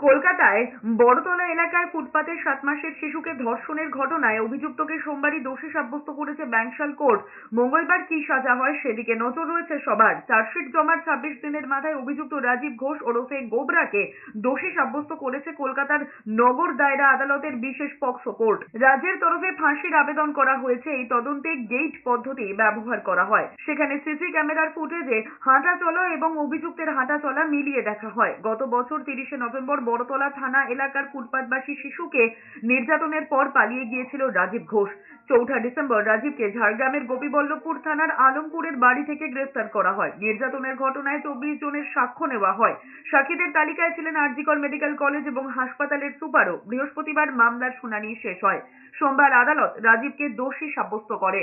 কলকাতায় বড়তলা এলাকায় ফুটপাতে সাত মাসের শিশুকে ধর্ষণের ঘটনায় অভিযুক্তকে সোমবারই দোষী সাব্যস্ত করেছে ব্যাংশাল কোর্ট। মঙ্গলবার কি সাজা হয় সেদিকে নজর রয়েছে সবার। চার্জশিট জমার ছাব্বিশ দিনের মাথায় অভিযুক্ত রাজীব ঘোষ ওরফে গোবরাকে দোষী সাব্যস্ত করেছে কলকাতার নগর দায়রা আদালতের বিশেষ পক্সো কোর্ট। রাজ্যের তরফে ফাঁসির আবেদন করা হয়েছে। এই তদন্তে গেইট পদ্ধতি ব্যবহার করা হয়। সেখানে সিসি ক্যামেরার ফুটেজে হাঁটা চলা এবং অভিযুক্তের হাঁটা চলা মিলিয়ে দেখা হয়। গত বছর তিরিশে নভেম্বর বড়তলা থানা এলাকার ফুটপাতবাসী শিশুকে নির্যাতনের পর পালিয়ে গিয়েছিল রাজীব ঘোষ। চৌঠা ডিসেম্বর রাজীবকে ঝাড়গ্রামের গোপীবল্লভপুর থানার আলমপুরের বাড়ি থেকে গ্রেফতার করা হয়। নির্যাতনের ঘটনায় চব্বিশ জনের সাক্ষ্য নেওয়া হয়। সাক্ষীদের তালিকায় ছিলেন আরজিকর মেডিকেল কলেজ এবং হাসপাতালের সুপারও। বৃহস্পতিবার মামলার শুনানি শেষ হয়। সোমবার আদালত রাজীবকে দোষী সাব্যস্ত করে।